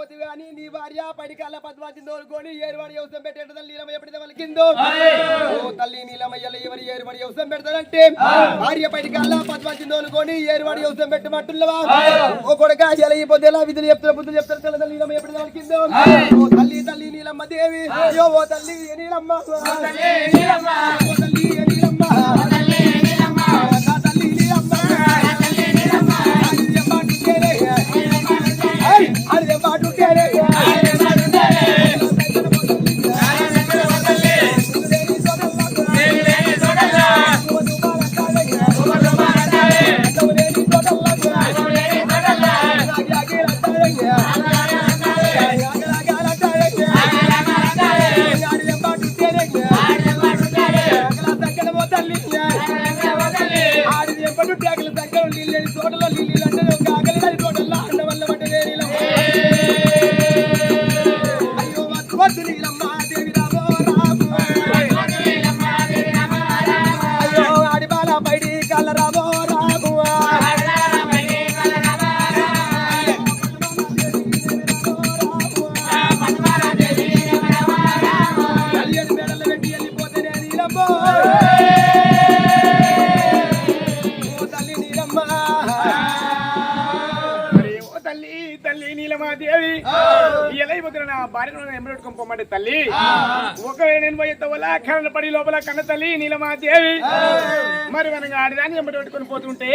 పోతే కానీ నీ భార్య పడికాల పద్మావతి తోలుకొని ఏరువాడి వ్యవసాయం పెట్టేట నీలమ్మ ఎప్పుడైతే వలికిందో ఓ తల్లి నీలమయ్యలు ఎవరు ఏరువాడి వ్యవసాయం పెడతారంటే భార్య పడికాల పద్మావతి తోలుకొని ఏరువాడి వ్యవసాయం పెట్టమంటున్నావా? ఓ కొడుక ఇలా ఈ పొద్దులా విధులు చెప్తారు బుద్ధులు చెప్తారు తల్లి నీలమ్మ ఎప్పుడైతే వలికిందో ఓ తల్లి తల్లి నీలమ్మ దేవి. అయ్యో ఓ తల్లి నీలమ్మ? ఓ తల్లి నీలమ్మ? ఓ తల్లి నీలమ్మ ఓ తల్లి నీలమ్మ? పొమ్మంటే తల్లి. ఒకవేళ నేను పడి లోపల కన్న తల్లి నీలమాదేవి మరి మనకి ఆడిదాన్ని ఎంబడి పెట్టుకొని పోతుంటే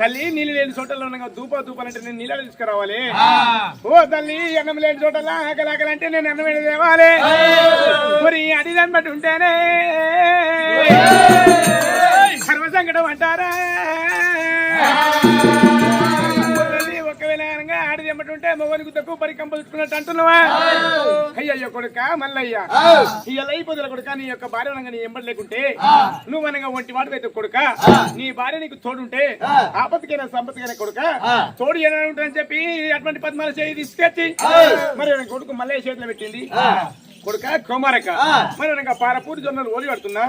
తల్లి నీళ్ళు లేని చోటల్లో ఉండగా దూప దూపాలంటే నేను నీళ్ళు తీసుకురావాలి ఓ తల్లి అన్నం లేని చోటల్లో ఆకలి ఆకలి అంటే నేను అన్నం తేవాలి మరి అడిదాన్ని బట్టి ఉంటేనే సర్వసంకటం అంటారా? ఆడిది ఎమ్మటుంటే మొగనికి తక్కువ పరికంప చూసుకున్నట్టు అంటున్నావా? అయ్యయ్యో కొడుక మల్లయ్య ఇయ్యాల అయిపోతుల కొడుక నీ యొక్క భార్య అనగా నీ ఎంబడి లేకుంటే నువ్వు అనగా ఒంటి మాట అయితే కొడుక నీ భార్య నీకు తోడుంటే ఆపత్తికైనా సంపత్తికైనా కొడుక తోడు ఏమైనా ఉంటాయని చెప్పి అటువంటి పద్మాల చేయి తీసుకొచ్చి మరి కొడుకు మల్లయ్య చేతిలో పెట్టింది. కొడుక? కుమారక మరి అనగా పారపూరి జొన్నలు ఓడి పడుతున్నా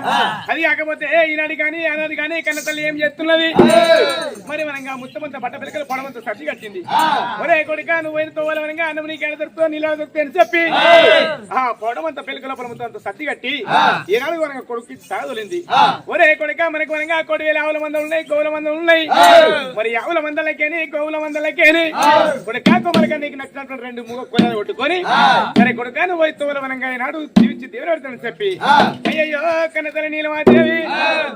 అది కాకపోతే ఈనాడు కానీ ఆనాడు కానీ కన్న తల్లి ఏం చేస్తున్నది? మరి మనంగా ముత్తమంత బట్ట పిల్లకలు పొడమంత సర్ది కట్టింది. ఒరే కొడుక నువ్వు పోయిన తోవాలనగా అన్నం నీకు ఎడ దొరుకుతుందో నీళ్ళ దొరుకుతుంది అని చెప్పి. ఆ. పొడమంత పిల్లకల పొడమంత అంత కట్టి ఈనాడు మనగా కొడుకు తాగలింది ఒరే కొడుక మనకు మనగా కోటి వేల ఆవుల మందలు ఉన్నాయి గోవుల మందలు ఉన్నాయి. మరి ఆవుల మందలకేని గోవుల మందలకేని. కొడుక కొమరక నీకు నచ్చినటువంటి రెండు మూగ కొలను కొట్టుకొని సరే కొడుక నువ్వు పోయి తోలవనంగా ఈనాడు జీవించి దేవుడు చెప్పి. అయ్యయ్యో కన్నతల నీలమాదేవి.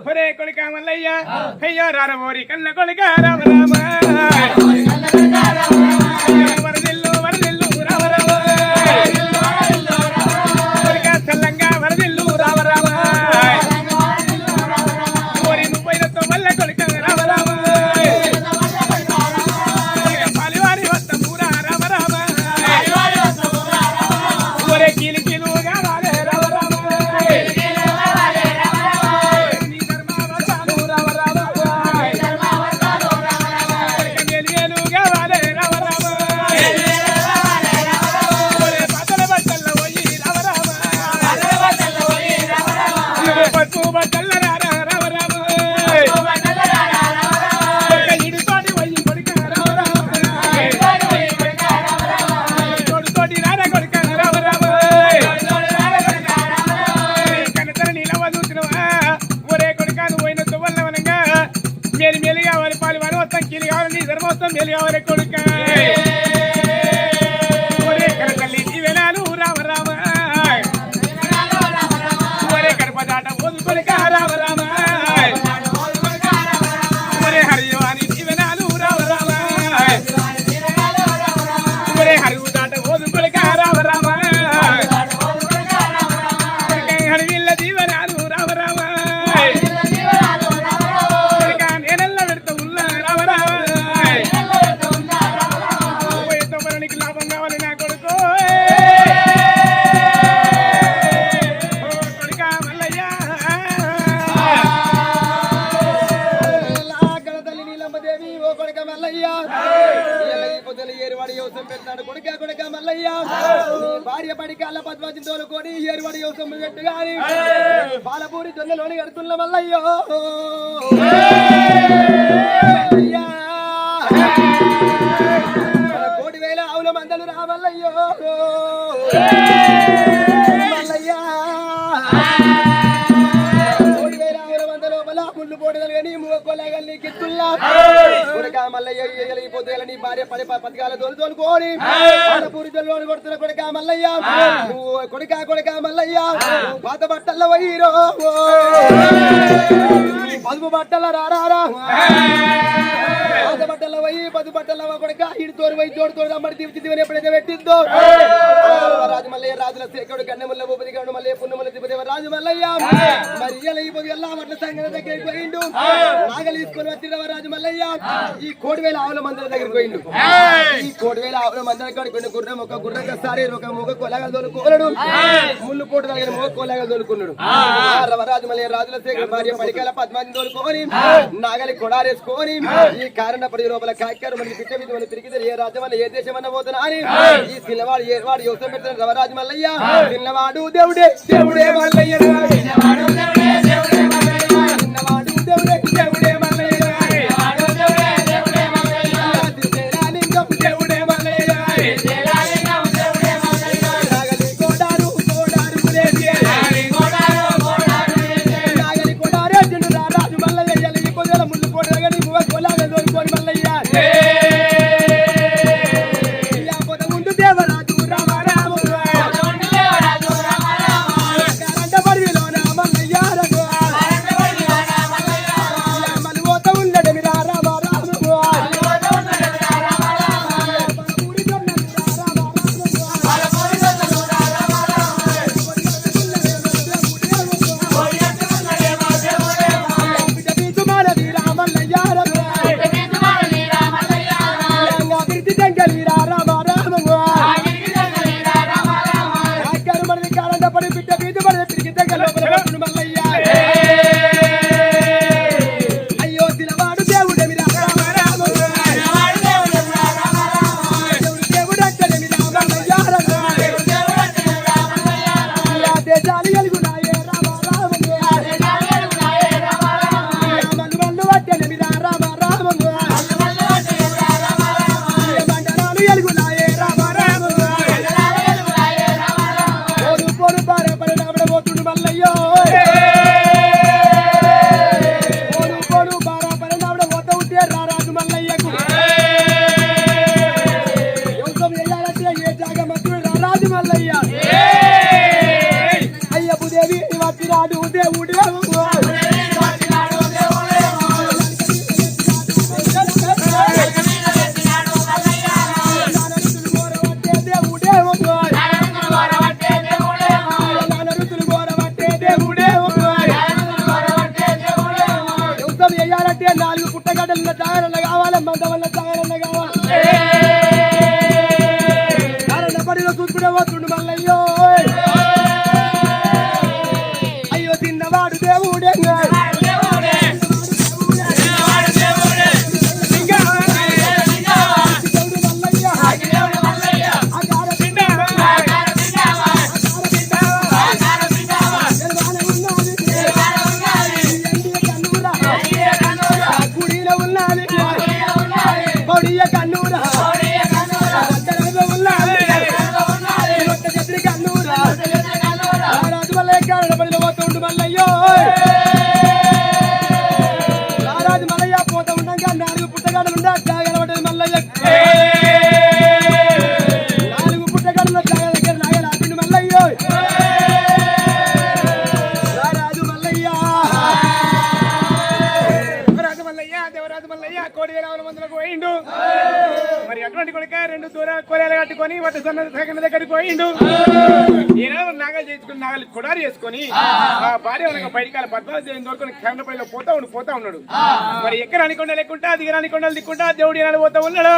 ఒరే కొడుక మల్లయ్య. అయ్యో రారమోరి కన్న కొడుక రామ రామ పడికాల పద్మాజి తోలుకొని ఏరువాడి యోసం పెట్టు గాని పాలపూరి జొన్నలోని కడుతున్న మల్లయ్యో మల్లయ్య. కొడక మల్లయ్య నీ భార్య పది ప- పథకాల తోలు తోలుకోని పూరి తోలు కొడుతున్న కొడక మల్లయ్య. నువ్వు కొడక కొడక మల్లయ్య. పాత బట్టల వైరో. పదుపు బట్టల రారా పది బట్టల పోయి పది బట్టల కొడక ఇటు తోరు పోయి తోడు తోడు అమ్మడి తీర్చి దీవెని ఎప్పుడైతే పెట్టిందో. రాజు మల్లయ్య రాజుల శేఖరుడు గన్నెముల్ల భూపతి గౌడు మల్లయ్య పున్నముల తిపదేవ రాజు మల్లయ్య. మరి ఇలా ఈ పొద్దు ఎలా మట్ల సంగన దగ్గరికి పోయిండు. నాగలు తీసుకొని వచ్చిన రాజు మల్లయ్య? ఈ కోడివేల ఆవుల మందిర దగ్గరికి పోయిండు. ఈ కోటి వేల ఆవుల మందల కాడికి పోయిన గుర్రం ఒక గుర్రం సారి ఒక ముఖ కొలగలు తోలుకోలేడు ముళ్ళు పోటు దగ్గర మూగ కొలగలు దొలుకున్నాడు. రవరాజు మల్లయ్య రాజుల సేకడు భార్య పడికాల పద్మాన్ని తోలుకొని నాగలి కొడారేసుకొని ఈ కారణ పడి లోపల కాకారు మనకి పిట్ట మీద మన తిరిగి ఏ రాజ్యం వల్ల ఏ దేశం అన్న పోతున్నా అని ఈ పిల్లవాడు ఏ వాడు యువతం పెడతాడు? రవరాజు మల్లయ్య. పిల్లవాడు దేవుడే దేవుడే మల్లయ్య. దేవుడే కట్టుకొని సన్న సగన దగ్గరికి పోయిండు. కొడారి చేసుకొని ఆ. భార్య అనగా బయటికాల పద్మావతి దొరుకుని కన్నపల్లిలో పోతా ఉండు పోతా ఉన్నాడు. మరి ఎక్కడ అనుకుండా లేకుండా దిగర అనుకుండా దిక్కుంటా దేవుడు ఏనాడు పోతా ఉన్నాడు.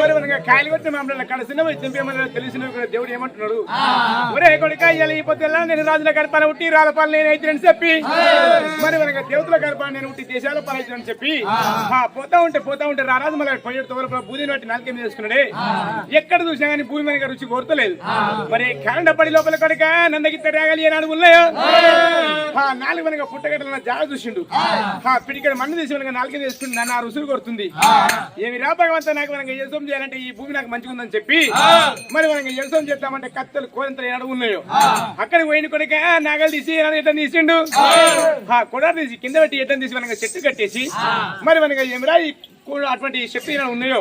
మరి మనకి కాయలు కొట్టి మమ్మల్ని కడిసిన చంపేమని తెలిసిన దేవుడు ఏమంటున్నాడు. ఒరే కొడుక ఇవాళ ఈ పొద్దులా నేను రాజుల గడపాల ఉట్టి రాలపాలు నేను అయితే చెప్పి. మరి మనకి దేవతల గడపాలు నేను ఉట్టి దేశాల పాలైతే చెప్పి. ఆ, పోతా ఉంటే పోతా ఉంటే రారాజు మళ్ళీ పోయేడు తోల బూది బట్టి నాలుకే మీద వేసుకున్నాడే. ఎక్కడ చూసినా కానీ భూమి మీద రుచి కోరతలేదు. మరి కాండపడి లోపల కొడక నందగిత్త రాగాలి ఏనాడు ఉన్నాయో? నాలుగు వెనక పుట్టగట్ల జాగ చూసిండు. పిడికడ మన్ను తీసి వెనక నాలుగే తీసుకుంది. నన్ను ఆ రుసులు కొడుతుంది. ఏమి రా భగవంత నాకు మనకి యశం చేయాలంటే ఈ భూమి నాకు మంచిగా ఉందని చెప్పి మరి మనకి యశం చేద్దామంటే కత్తెలు కోరంత ఏనాడు ఉన్నాయో? అక్కడికి పోయిన కొడుక నాగలు తీసి ఏనాడు ఎట్టని తీసిండు? కొడారు తీసి కింద పెట్టి ఎట్టని తీసి మనకి చెట్టు కట్టేసి మరి మనకి ఏమిరా అటువంటి శక్తి ఉన్నాయో?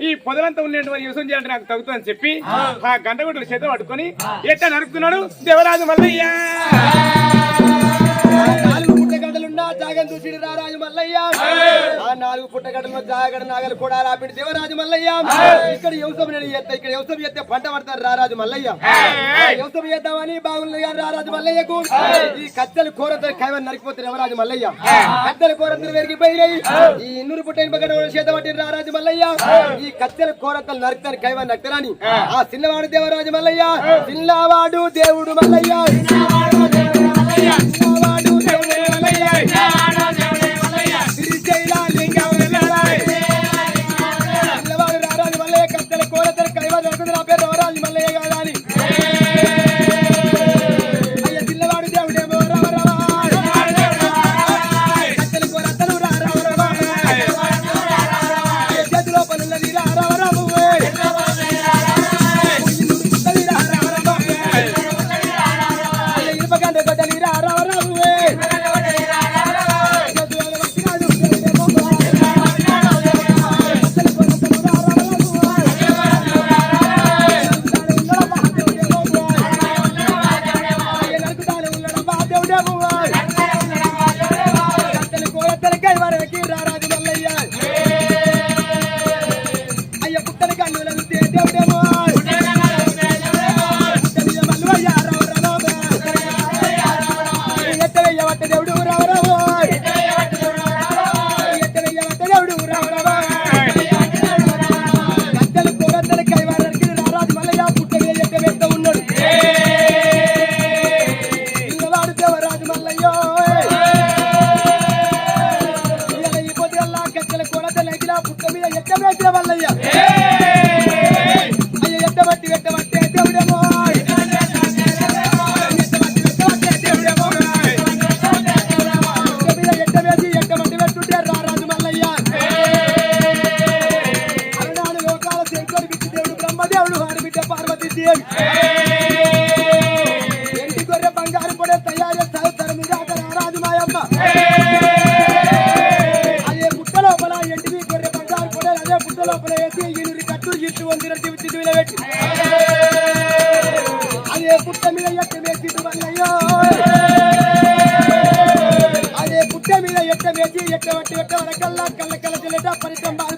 ఈ పొదలంతా ఉన్నటువంటి యుసం చేయాలంటే నాకు తగ్గుతుందని చెప్పి ఆ. గంటగుడ్డలు చేత పట్టుకొని ఎట్ట నరుకుతున్నాడు? దేవరాజు మల్లయ్య! పుట్టగడ్డలున్నా జాగం చూసిడు రారాజు మల్లయ్య ఆ నాలుగు పుట్టగడ్డలో జాగడ నాగలు కూడా రాపిడి దేవరాజు మల్లయ్య ఇక్కడ వ్యవసాయం నేను చేస్తా? ఇక్కడ వ్యవసాయం చేస్తే పంట పడతారు రారాజు మల్లయ్య వ్యవసాయం చేద్దామని బాగుంది కానీ రారాజు మల్లయ్యకు ఈ కత్తెలు కూరతో కైవని నరికిపోతారు దేవరాజు మల్లయ్య కత్తెలు కూరతలు పెరిగిపోయినాయి ఈ ఇన్నూరు పుట్టిన పక్కన చేత పట్టిన రారాజు మల్లయ్య ఈ కత్తెల కూరతలు నరుకుతారు కైవని నరుకుతారని ఆ చిన్నవాడు దేవరాజు మల్లయ్య. చిన్నవాడు దేవుడు మల్లయ్య. చిన్నవాడు దేవుడు మల్లయ్య tierra somebody.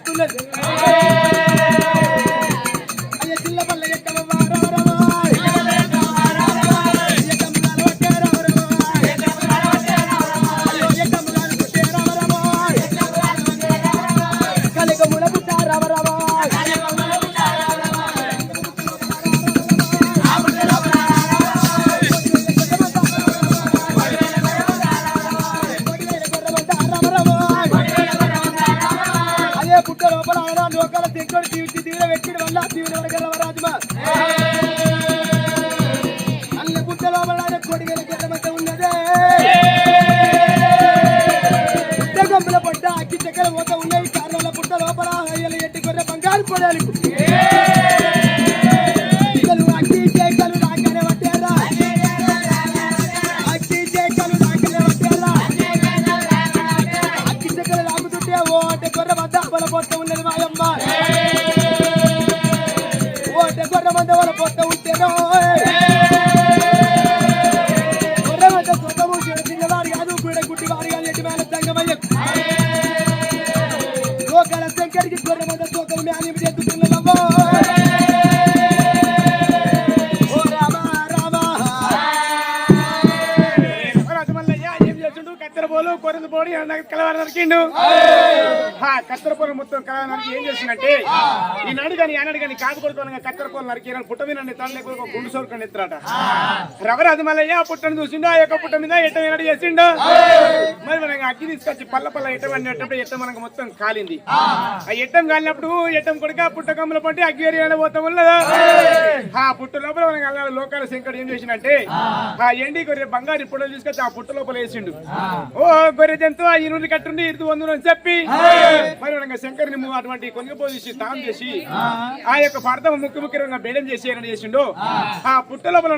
లోకాల శంకరికి గొర్రె మంద సోకలు మ్యాని ఎత్తుతున్నదమ్మో ఓ కొరందు కలవారు నరికిండు. ఆ మొత్తం కలవారు నరికి ఏం చేసిందంటే ఈనాడు కానీ ఆనాడు కానీ కాదు కొడుకోనగా కత్తెర పోలు నరికి పుట్ట మీద తన లేకపోతే ఒక గుండు సోరుకొని ఎత్తారట రవరాజు మల్లయ్య ఆ పుట్టను చూసిండు ఆ యొక్క పుట్ట మీద ఎట్ట ఏనాడు చేసిండు. మరి మనకి అగ్గి తీసుకొచ్చి పల్ల పల్ల ఎట్టం ఎట్ట ఎట్టం మనకు మొత్తం కాలింది. ఆ ఎట్టం కాలినప్పుడు ఎట్టం కొడుక పుట్టకమ్మల పట్టి అగ్గి ఏరియాలో పోతాం ఉన్నదా. ఆ పుట్ట లోపల మనకి అలా లోకాల శంకర్ ఏం చేసినంటే ఆ ఎండి గొర్రె బంగారు పొడలు తీసుకొచ్చి ఆ పుట్ట లోపల వేసిండు. ఓ గొర్రె ఆ ఇరువుని కట్టుండి ఇరుతు వందును అని చెప్పి మరి శంకర్ని అటువంటి కొంగపోసి తాం చేసి ఆ. యొక్క భర్త ముక్కు ముఖ్యంగా బేడం చేసి ఏమని చేసిండు ఆ. పుట్ట లోపల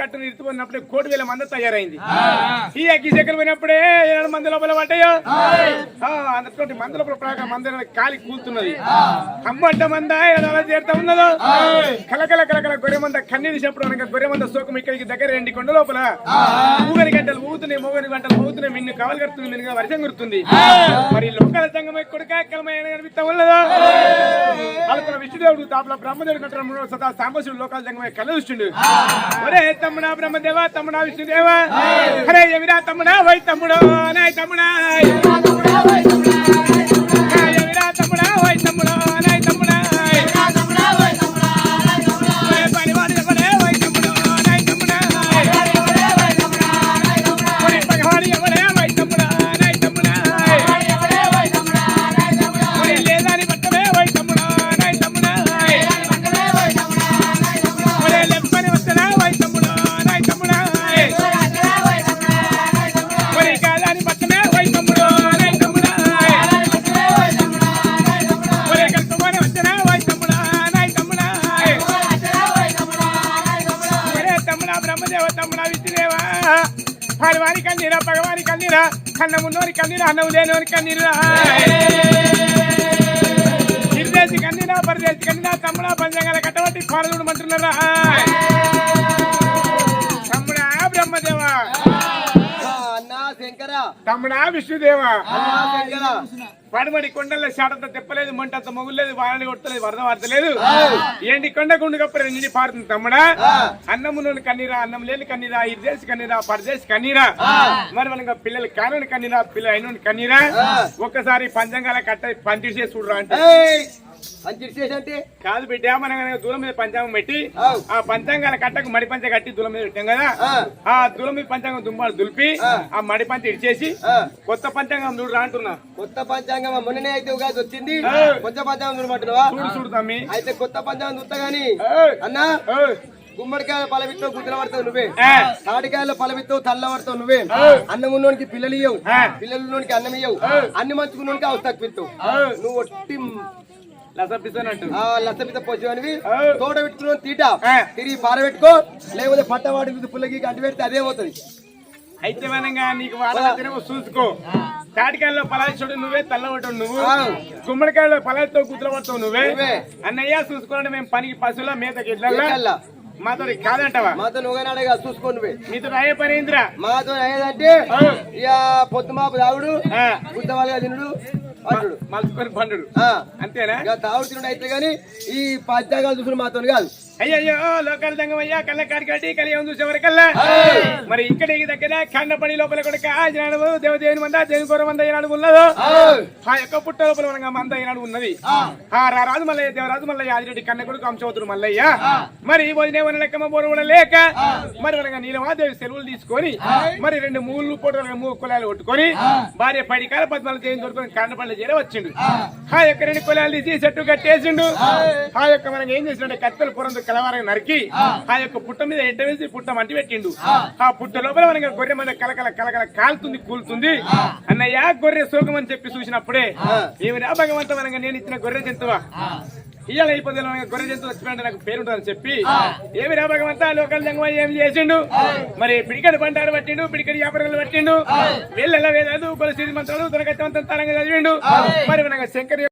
కట్టుని ఇరుతు ఉన్నప్పుడే కోటి వేల మంది తయారైంది. ఈ అగ్గి శంకర్ పోయినప్పుడే ఏడు మంది లోపల పడ్డాయో? ఆ, అందుకోటి మంది లోపల ప్రాగా మంది కాలి కూలుతున్నది. అమ్మంట మంద చేరుతా ఉన్నదో? కలకల కలకల గొర్రె మంద కన్నీరు చెప్పడం అనగా గొర్రె మంద సోకం ఇక్కడికి దగ్గర రెండు కొండ లోపల. ఊగని గంటలు ఊగుతున్నాయి మూగని గంటలు ఊగుతున్నాయి మిన్ను కవలు కడుతుంది వర్షం కురుతుంది మరి లోకాల సంగం కొడుక కలమైన కనిపిస్తా ఉన్నదో? విష్ణుదేవుడు తాపల బ్రహ్మదేవుడు సదా సాంబశివుడు లోకాల సంగమే చూస్తుండు ఒరే తమ్ముడా బ్రహ్మదేవ తమ్ముడా విష్ణుదేవ? అరే ఎవిరా తమ్ముడా వై తమ్ముడు నాయ్ తమ్ముడా కన్నీరా కన్నమున్నోరి కన్నీరా అన్నం లేనోరి కన్నీరా నిర్దేశి కన్నీరా పరదేశి కన్నీరా తమ్ముడా పంచంగాల కట్టబట్టి పాలనుడు మంటున్నారా? తమ్ముడా బ్రహ్మదేవా. అన్నా శంకర. తమ్ముడా విష్ణుదేవా. శంకర. పడమడి కొండల్లో షాటంత తెప్పలేదు మంటంత మొగులేదు వారని కొట్టలేదు వరద వార్తలేదు. ఏంటి కొండ గుండు కప్ప నిండి పారుతుంది తమ్ముడా? అన్నము నూనె కన్నీరా అన్నం లేని కన్నీరా ఇదేసి కన్నీరా పరదేశి కన్నీరా. మరి మనకు పిల్లలు కానని కన్నీరా పిల్లలు అయిన కన్నీరా. ఒక్కసారి పంచంగాల కట్ట పంచిసే చూడరా అంటే. కాదు బిడ్డ మనం దూలం మీద పంచాంగం పెట్టి. ఆ పంచాంగాల కట్టకు మడి పంచ కట్టి దూలం మీద పెట్టాం కదా? ఆ. దూలం మీద పంచాంగం దుమ్మాడు దులిపి ఆ. మడి పంచ ఇచ్చేసి ఆ. కొత్త పంచాంగం చూడరా అంటున్నా. కొత్త పంచాంగం మొన్ననే అయితే ఉగాది వచ్చింది. కొత్త పంచాంగం చూడమంటున్నావా? చూడు చూడు తమ్మి. అయితే కొత్త పంచాంగం చూస్తా గాని. అన్నా. గుమ్మడికాయల పలవిత్తో గుద్దల పడతావు నువ్వే. తాటికాయల పలవిత్తో తల్ల పడతావు నువ్వే. అన్నం ఉన్నోనికి పిల్లలు ఇయ్యవు. ఆ. పిల్లలు ఉన్నోనికి అన్నం ఇయ్యవు. అన్ని మంచుకున్నోనికి అవస్థ నువ్వు ఒట్టి లసపిత పోసేవనివి. తోట పెట్టుకుని తీట. తిరిగి పారబెట్టుకో లేకపోతే పట్టవాడి పుల్లకి గంట పెడితే అదే పోతుంది. అయితే మనగా నీకు వాడవచ్చిన చూసుకో. తాటికాయల్లో పలాచుడు నువ్వే తల్లవటం నువ్వు. ఆ. గుమ్మడికాయలో పలాలతో కుదురబడతావు నువ్వే. అన్నయ్య చూసుకోండి మేము పనికి పశువుల మేతకి ఎక్కల్లా. మాతో కాదంటావా? మాతో నువ్వుగానే చూసుకో నువ్వే. మీతో అయ్యే పని మాతో అయ్యేదంటే. ఇక పొద్దు మాపు తాగుడు ఆ. గుద్దవాళ్ళగా తినుడు. మలుచుకొని పండుడు ఆ. అంతేనా? తినుడు అయితే గాని ఈ పంచాంగాలు చూసుకుని మాతో కాదు. అయ్యయ్యో లోకాల దంగం అయ్యా కళ్ళ కాడికాటి కలియం చూసేవరకల్లా మరి ఇక్కడికి దగ్గర కండపడి లోపల కూడా ఆజనాడు దేవదేవుని మంద దేవుని కొర మంద ఈనాడు ఉన్నదో. ఆ యొక్క పుట్ట లోపల మనగా మంద ఈనాడు ఉన్నది. ఆ. రాజు మల్లయ్య దేవరాజు మల్లయ్య ఆదిరెడ్డి కన్న కొడుకు అంశవతుడు మల్లయ్య మరి వదినే వన లెక్కమ బోరు కూడా లేక మరి మనగా నీలమాదేవి సెలవులు తీసుకొని మరి రెండు మూడు పూటలు మూడు కులాలు కొట్టుకొని భార్య పడి కాల పద్మాలు దేవుని దొరుకుని కండపల్లి చేర వచ్చిండు. ఆ. యొక్క రెండు కులాలు తీసి చెట్టు కట్టేసిండు. ఆ. యొక్క మనకి ఏం చేసిండే కత్తెల పొరందు కలవారంగా నరికి ఆ. యొక్క పుట్ట మీద ఎంట వేసి పుట్ట మంటి పెట్టిండు. ఆ. పుట్ట లోపల మనకి గొర్రె మీద కలకల కలకల కాలుతుంది కూలుతుంది. అన్నయ్య గొర్రె సోకం అని చెప్పి చూసినప్పుడే ఏమిరా భగవంత మనగా నేను ఇచ్చిన గొర్రె జంతువా? ఇవాళ అయిపోతే గొర్రె జంతువు వచ్చిపోయింటే నాకు పేరుంటుందని చెప్పి ఏమి రా భగవంత లోకల్ జంగమ ఏం చేసిండు? మరి పిడికడు బండారు పట్టిండు పిడికడి వ్యాపారాలు పట్టిండు వీళ్ళ వేదాలు కొలసి మంత్రాలు దొరకచ్చంత తరంగా చదివిండు. మరి మనకి శంకర్